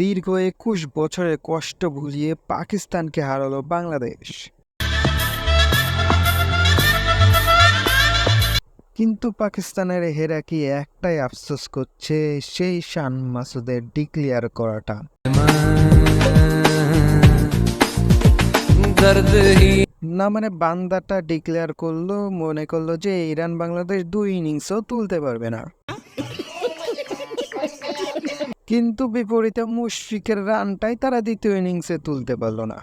দীর্ঘ একুশ বছরের কষ্ট ভুলিয়ে পাকিস্তানকে হারালো বাংলাদেশ। কিন্তু পাকিস্তানের হেরা কি একটাই আফসোস করছে, সেই শান মাসুদের ডিক্লিয়ার করাটা। না মানে বান্দাটা ডিক্লেয়ার করল, মনে করল যে ইরান বাংলাদেশ দুই ইনিংসও তুলতে পারবে না। কিন্তু বিপরীতে মুশফিকের রানটাই তারা দ্বিতীয় ইনিংসে তুলতে পারল না।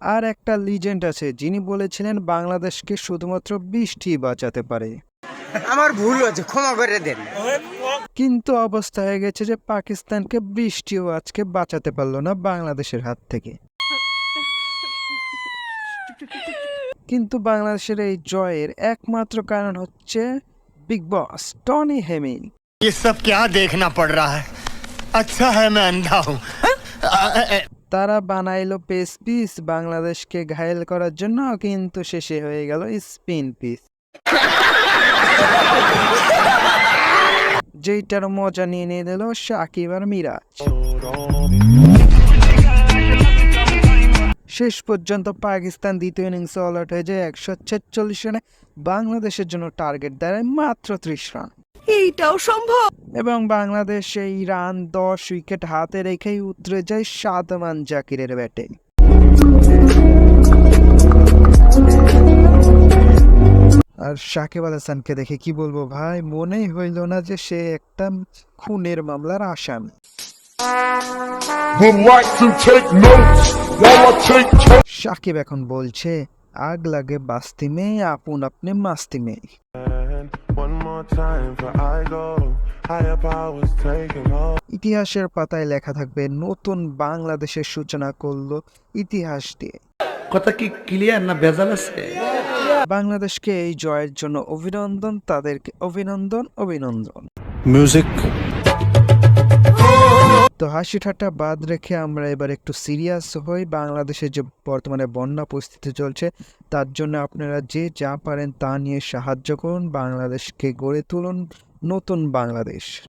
আর একটা লিজেন্ড আছে যিনি বলেছিলেন বাংলাদেশকে শুধুমাত্র বৃষ্টি বাঁচাতে পারে। আমার ভুল হয়েছে ক্ষমা করে দেন। কিন্তু অবস্থা হয়ে গেছে যে পাকিস্তানকে বৃষ্টিও আজকে বাঁচাতে পারল না বাংলাদেশের হাত থেকে। কিন্তু বাংলাদেশের এই জয়ের একমাত্র কারণ হচ্ছে বিগ বস টনি হেমিং ये सब क्या देखना पड़ रहा है अच्छा है मैं अंधा हूँ তারা বানাইলো পেস পিস বাংলাদেশকে ঘায়েল করার জন্য কিন্তু শেষে হয়ে গেল স্পিন পিস যেইটার মজা নিয়ে নিয়ে দিল সাকিব আর মিরাজ শেষ পর্যন্ত পাকিস্তান দ্বিতীয় ইনিংসে অল আউট হয়ে যায় একশো ছেচল্লিশ রানে। বাংলাদেশের জন্য টার্গেট দাঁড়ায় মাত্র ত্রিশ রান। এইটাও সম্ভব। এবং বাংলাদেশ এই রান দশ উইকেট হাতে রেখেই উতরে যায় সাদমান জাকিরের ব্যাটে। আর সাকিব আল হাসানকে দেখে কি বলব ভাই মনেই হইল না যে সে একটা খুনের মামলার আসামি। সাকিব এখন বলছে আগ লাগে বাস্তি মেয়ে আপন আপনি মাস্তি মে ইতিহাসের পাতায় লেখা থাকবে নতুন বাংলাদেশের সূচনা করল ইতিহাস দিয়ে। কথা কি ক্লিয়ার না বেজাল আছে? বাংলাদেশকে এই জয়ের জন্য অভিনন্দন তাদেরকে অভিনন্দন অভিনন্দন। মিউজিক তো হাসি ঠাট্টা বাদ রেখে আমরা এবার একটু সিরিয়াস হই। বাংলাদেশে যে বর্তমানে বন্যা পরিস্থিতি চলছে, তার জন্য আপনারা যে যা পারেন তা নিয়ে সাহায্য করুন। বাংলাদেশকে গড়ে তুলুন নতুন বাংলাদেশ।